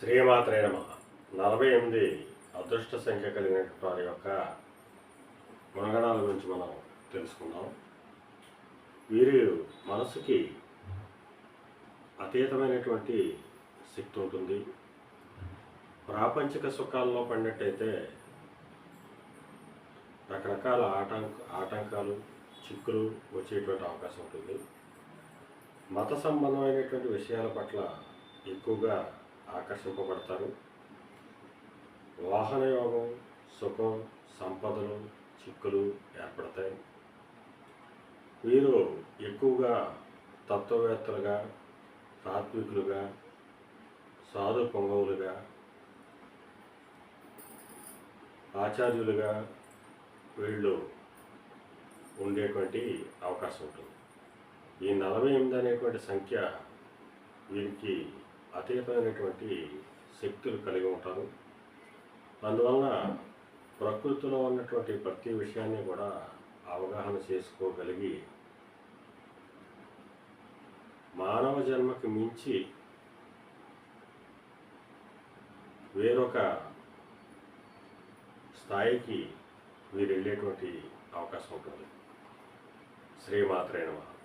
శ్రీమాత్రే నమ. నలభై ఎనిమిది అదృష్ట సంఖ్య కలిగినటువంటి వారి యొక్క గుణగణాల గురించి మనం తెలుసుకుందాం. వీరి మనసుకి అతీతమైనటువంటి శక్తి ఉంటుంది. ప్రాపంచిక సుఖాల్లో పడినట్టయితే రకరకాల ఆటంక ఆటంకాలు చిక్కులు వచ్చేటువంటి అవకాశం ఉంటుంది. మత సంబంధమైనటువంటి విషయాల పట్ల ఎక్కువగా ఆకర్షింపబడతారు. వాహన యోగం సుఖం సంపదలు చిక్కులు ఏర్పడతాయి. వీరు ఎక్కువగా తత్వవేత్తలుగా తాత్వికులుగా సాధు పొంగవులుగా ఆచార్యులుగా వీళ్ళు ఉండేటువంటి అవకాశం ఉంటుంది. ఈ నలభై ఎనిమిది అనేటువంటి సంఖ్య వీరికి అతీతమైనటువంటి శక్తులు కలిగి ఉంటారు. అందువలన ప్రకృతిలో ఉన్నటువంటి ప్రతి విషయాన్ని కూడా అవగాహన చేసుకోగలిగి మానవ జన్మకి మించి వేరొక స్థాయికి వీరు వెళ్ళేటువంటి అవకాశం ఉంటుంది. శ్రీమాత్రైన నమః.